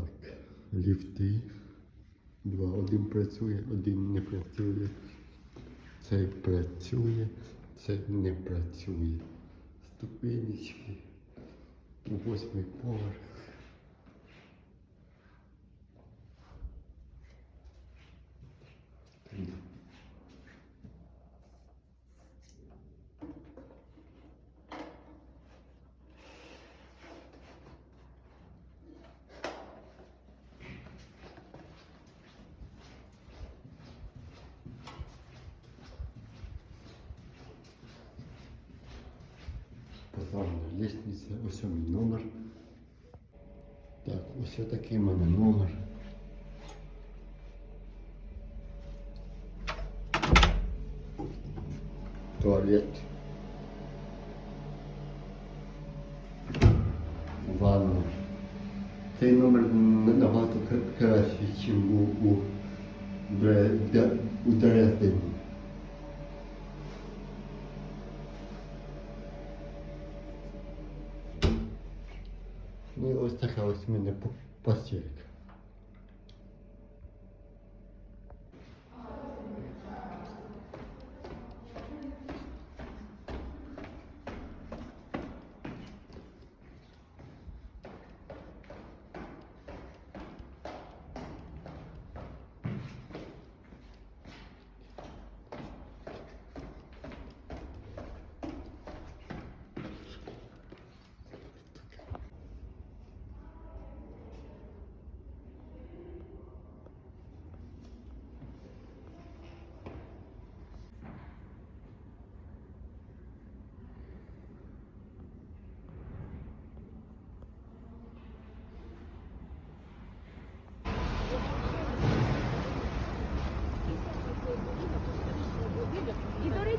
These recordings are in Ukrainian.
Так, ліфти. Два. Один працює, один не працює. Цей працює, цей не працює. Ступенечки. Восьмий поверх. Пожарна лестниця, ось мій номер. Так, ось такий в мене номер. Туалет. Ванна. Цей номер набагато кра- кращий, ніж у, у, Бре- у Дрездені. Ну і ось така ось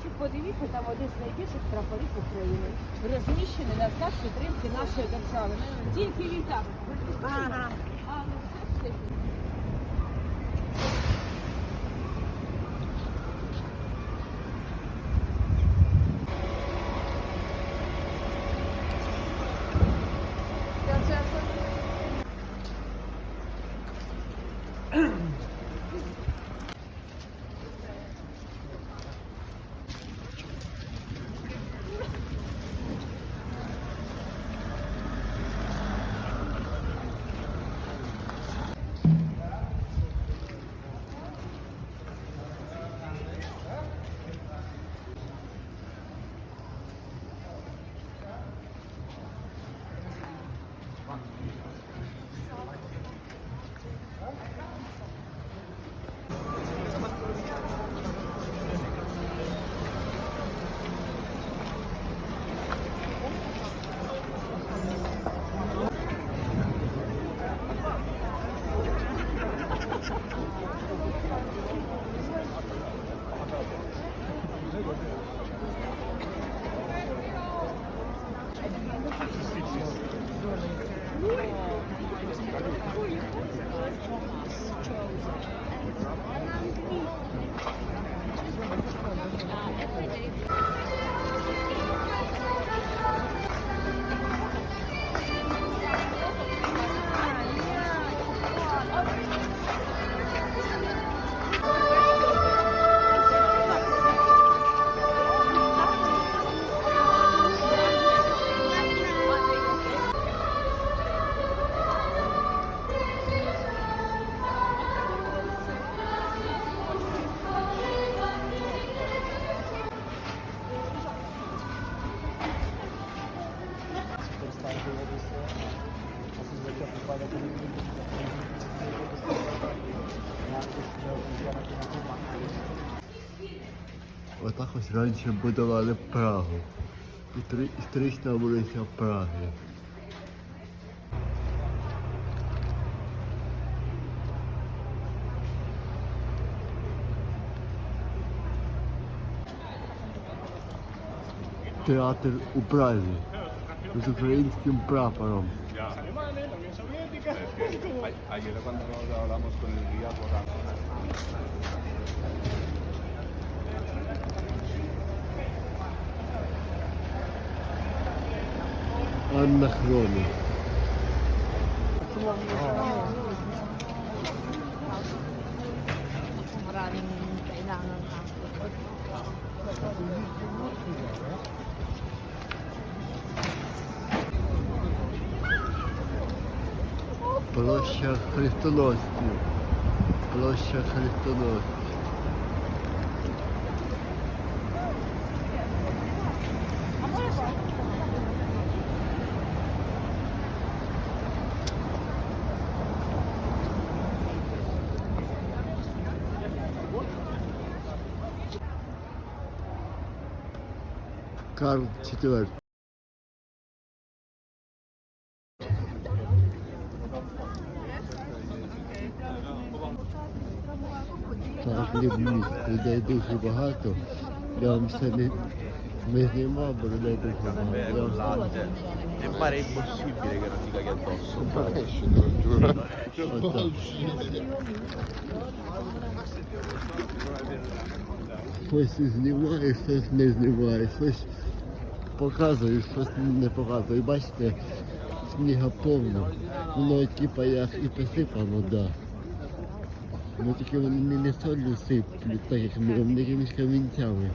речі, подивіться, там один з найбільших прапорів України. Розміщений на знак підтримки нашої держави. Тільки літак. Ага. А, ну, все ж таки. Отак ось раніше будували Прагу. Істори- Історична вулиця Праги. Театр у Празі з українським прапором. ayer cuando hablamos con el guía por la... Площа Хрестоносців. Площа Хрестоносців. Карл IV. Люблю. Людей дуже багато. Я вам все не, не знімав, бо людей дуже багато. E pare impossibile che non ti caghi addosso. Щось знімаю, щось не знімаю, щось показую, щось не показую. Бачите, сніга повно. Воно типа як і посипано, да. Ну тільки вони не, солью сиплють, так як ми, якимись камінцями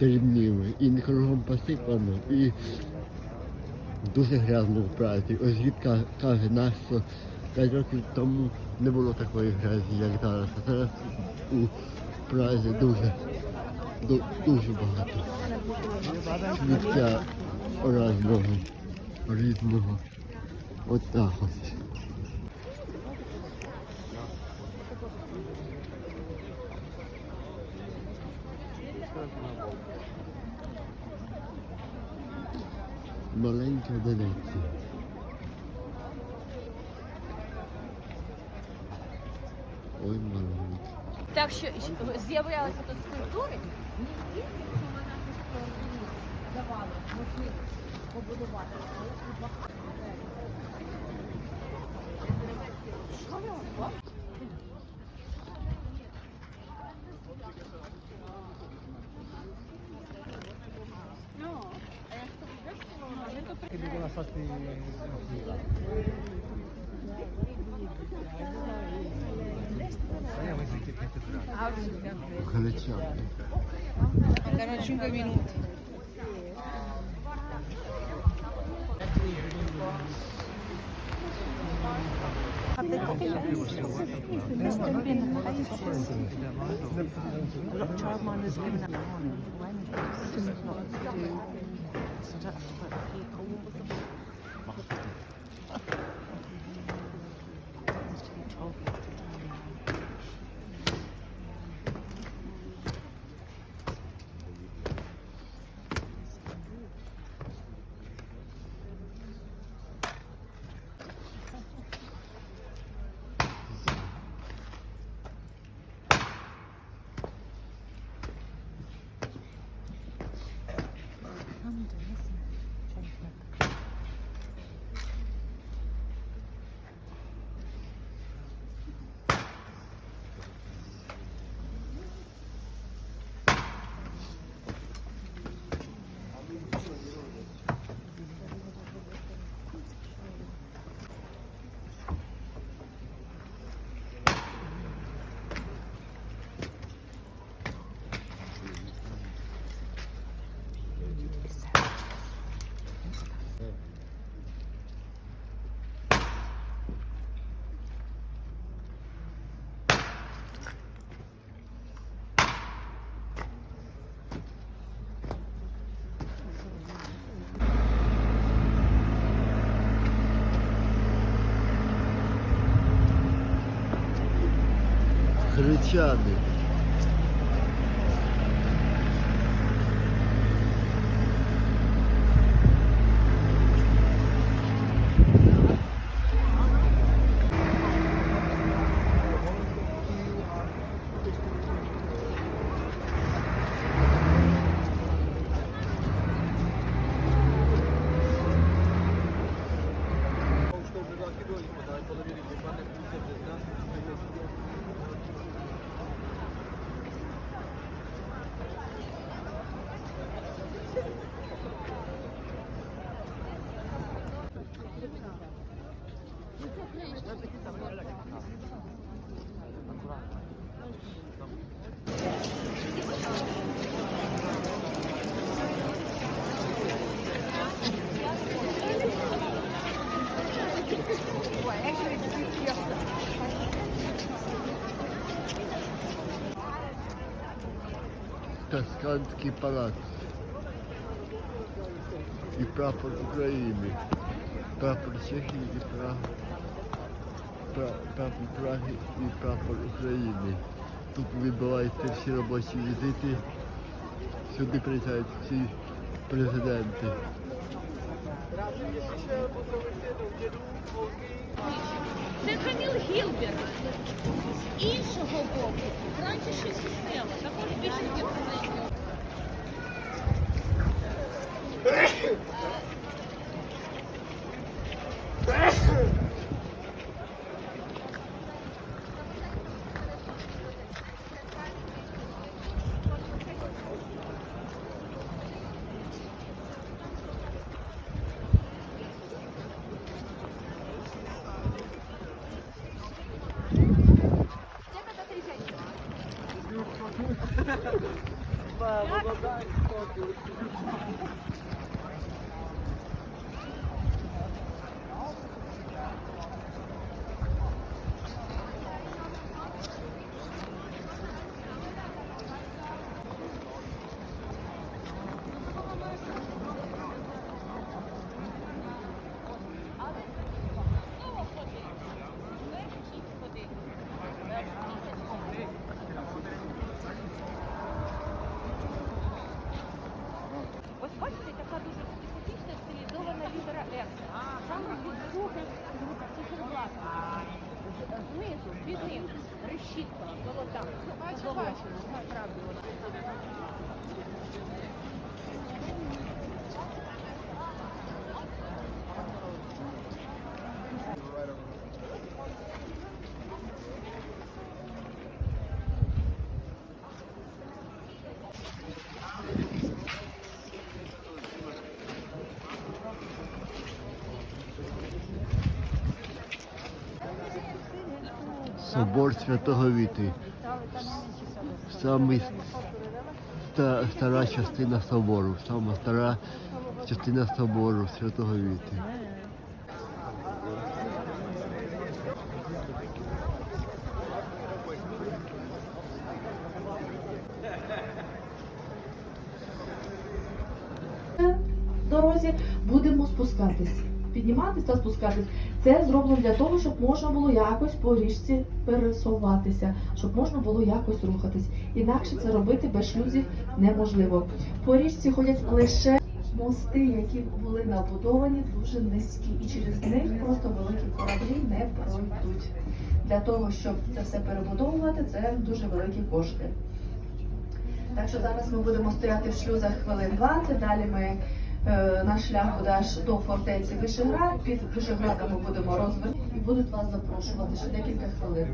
дрібними. І не кругом посипано. І дуже грязно в Празі. Ось Рідка каже, нас, що 5 років тому не було такої грязі, як зараз. А зараз у Празі дуже, ду- дуже багато. Сміття разного, різного. От так ось. Маленька Венеція. Ой, маленька. Так що з'являлися тут скульптури, не тільки що вона е, давала можливість побудувати, але і багато. Що ви робите? Mancano 5 minuti. Of childminders live in that morning. When it's not to 现在很快，你高温不是吗？Гречани. Cascante que palácio. Прапор України. Прапор Чехії і Прапор Праги і прапор України. Тут відбуваються всі робочі візити. Сюди приїжджають всі президенти. Це Каміл Гілберт. З іншого боку, братіші система, також більше не Ось Бачу, бачу. Насправді. Собор Святого Віти. Самий стара частина собору. Сама стара частина собору Святого Віти. дорозі будемо спускатись. Підніматись та спускатись. Це зроблено для того, щоб можна було якось по річці пересуватися, щоб можна було якось рухатись. Інакше це робити без шлюзів неможливо. По річці ходять лише мости, які були набудовані дуже низькі, і через них просто великі кораблі не пройдуть. Для того, щоб це все перебудовувати, це дуже великі кошти. Так що зараз ми будемо стояти в шлюзах хвилин 20, далі ми наш шлях буде аж до фортеці Вишеград. Під Вишеградом ми будемо розвернути і будуть вас запрошувати ще декілька хвилин.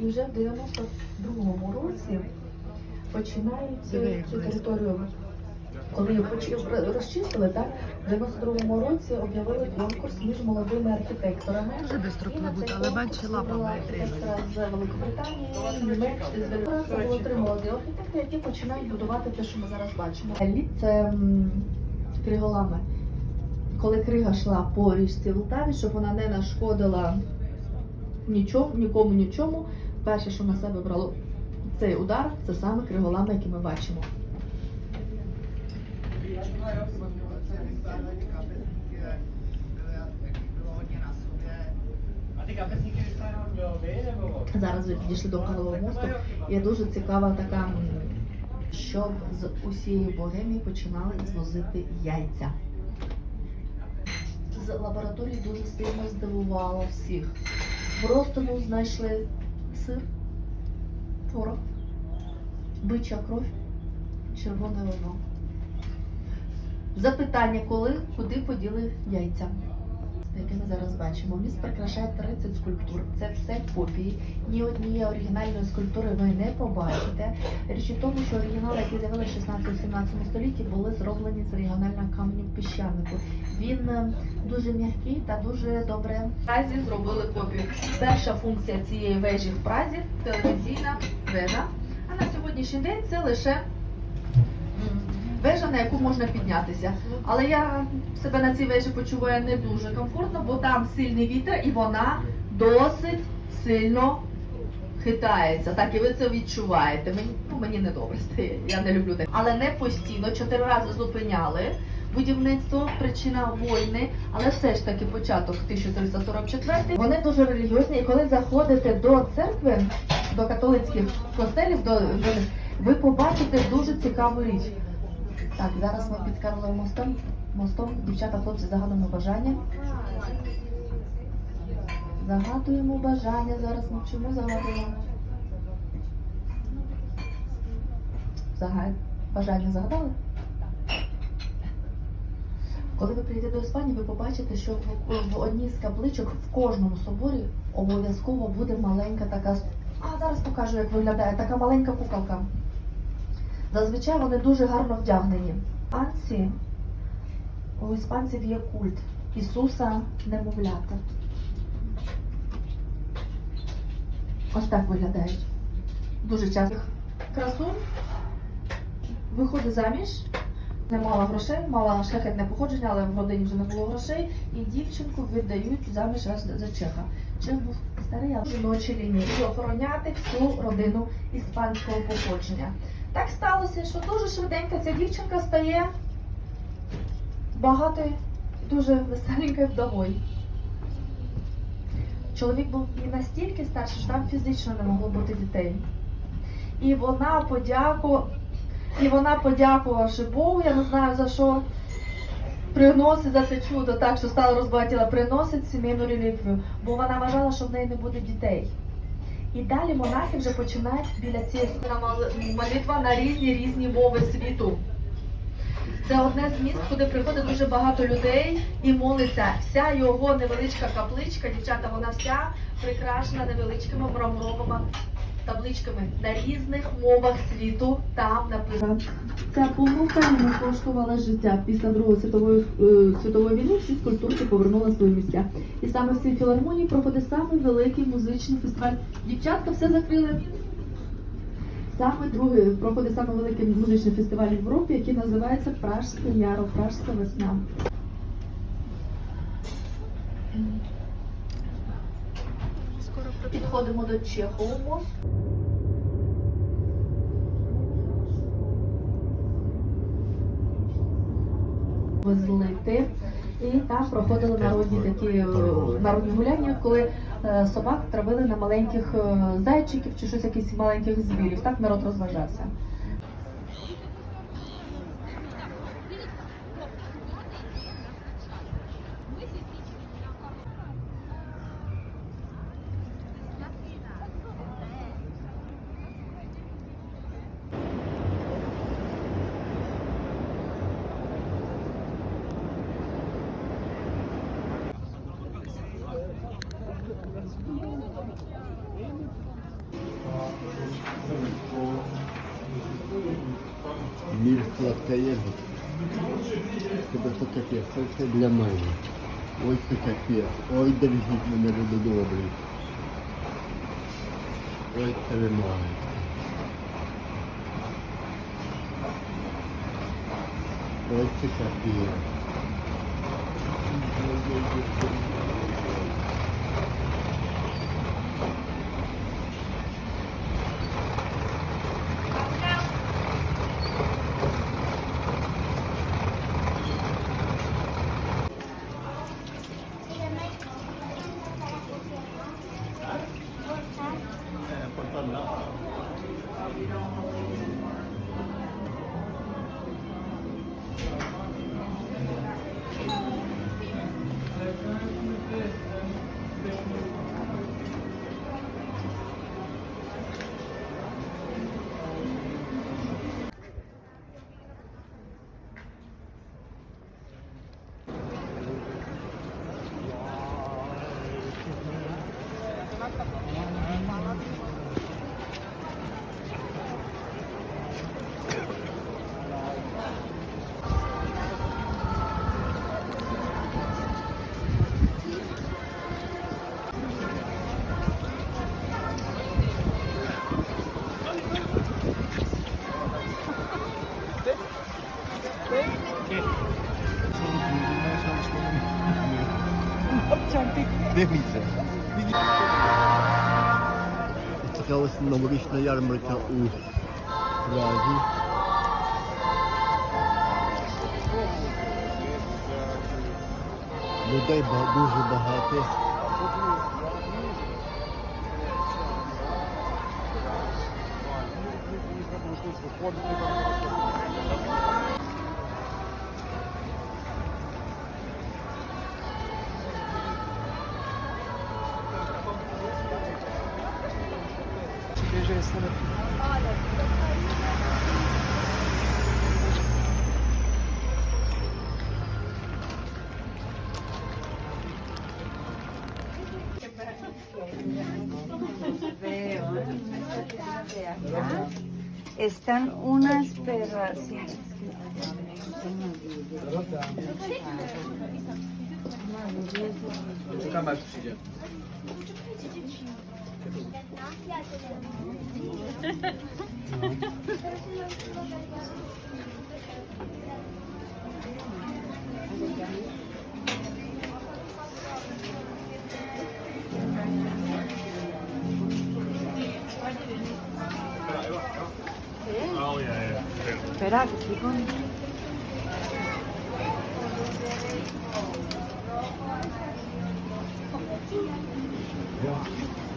І вже в 92-му році починають цю територію. Коли її розчистили, так в 92-му році об'явили конкурс між молодими архітекторами. Дуже бистро пливуть, але менше архітектора з Великобританії, Німеччини, з три молоді архітектори, які починають будувати те, що ми зараз бачимо. Лід це криголами. Коли крига йшла по річці Лтаві, щоб вона не нашкодила нічому, нікому нічому, перше, що на себе брало цей удар, це саме криголами, які ми бачимо. Зараз ви підійшли до Карлового мосту. Є дуже цікава така, щоб з усієї богемії починали звозити яйця. З лабораторії дуже сильно здивувало всіх. Просто ну, знайшли сир, творог, бича кров, червоне вино. Запитання, коли, куди поділи яйця. яке ми зараз бачимо. Міст прикрашає 30 скульптур. Це все копії. Ні однієї оригінальної скульптури ви не побачите. Річ у тому, що оригінали, які з'явилися в 16-17 столітті, були зроблені з регіонального каменю піщанику. Він е, дуже м'який та дуже добре. В Празі зробили копію. Перша функція цієї вежі в Празі телевізійна вежа. А на сьогоднішній день це лише вежа, на яку можна піднятися. Але я себе на цій вежі почуваю не дуже комфортно, бо там сильний вітер і вона досить сильно хитається. Так, і ви це відчуваєте. Мені, ну, мені не добре стає, я не люблю так. Але не постійно, чотири рази зупиняли. Будівництво, причина війни, але все ж таки початок 1344. Вони дуже релігіозні, і коли заходите до церкви, до католицьких костелів, до, до ви побачите дуже цікаву річ. Так, зараз ми під Карловим мостом. Мостом, дівчата, хлопці, загадуємо бажання. Загадуємо бажання. Зараз мовчимо, загадуємо. Загад... Бажання загадали? Коли ви прийдете до Іспанії, ви побачите, що в, одній з капличок в кожному соборі обов'язково буде маленька така. А зараз покажу, як виглядає така маленька куколка. Зазвичай вони дуже гарно вдягнені. Іспанці, у іспанців є культ Ісуса немовлята. Ось так виглядають. Дуже часто. Красун виходить заміж, не мала грошей, мала шляхетне походження, але в родині вже не було грошей. І дівчинку віддають заміж раз за чеха. Чех був старий, а лінії і охороняти всю родину іспанського походження. Так сталося, що дуже швиденько ця дівчинка стає багатою, дуже веселенькою вдовою. Чоловік був і настільки старший, що там фізично не могло бути дітей. І вона подяку, і вона, подякувавши Богу, я не знаю за що, приносить за це чудо, так що стала розбагатіла, приносить сімейну реліквію, бо вона вважала, що в неї не буде дітей. І далі монахи вже починають біля цієї молитва на різні різні мови світу. Це одне з місць, куди приходить дуже багато людей і молиться. Вся його невеличка капличка, дівчата, вона вся прикрашена невеличкими мраморовими табличками на різних мовах світу. Там написано. Ця помилка йому коштувала життя. Після Другої світової е, світової війни всі скульптурки повернули свої місця. І саме в цій філармонії проходить самий великий музичний фестиваль. Дівчатка все закрили. Саме другий проходить саме великий музичний фестиваль в Європі, який називається Пражське Яро, Пражська весна. Підходимо до Чехового мосту. Злити. І там проходили народні такі е, народні гуляння, коли е, собак травили на маленьких е, зайчиків чи щось якісь маленьких звірів. Так народ розважався. Мір сладкоєдів. Тебе це капець, це все для мене. Ой, це капець. Ой, держіть мене, люди добрі. Ой, тримайте. Ой, це капець. Новорічна ярмарка у Празі. Людей дуже багато. Están unas perracitas. Çıkamaz düşeceğim. Oh, yeah, yeah. yeah. 배락이 기본. Yeah.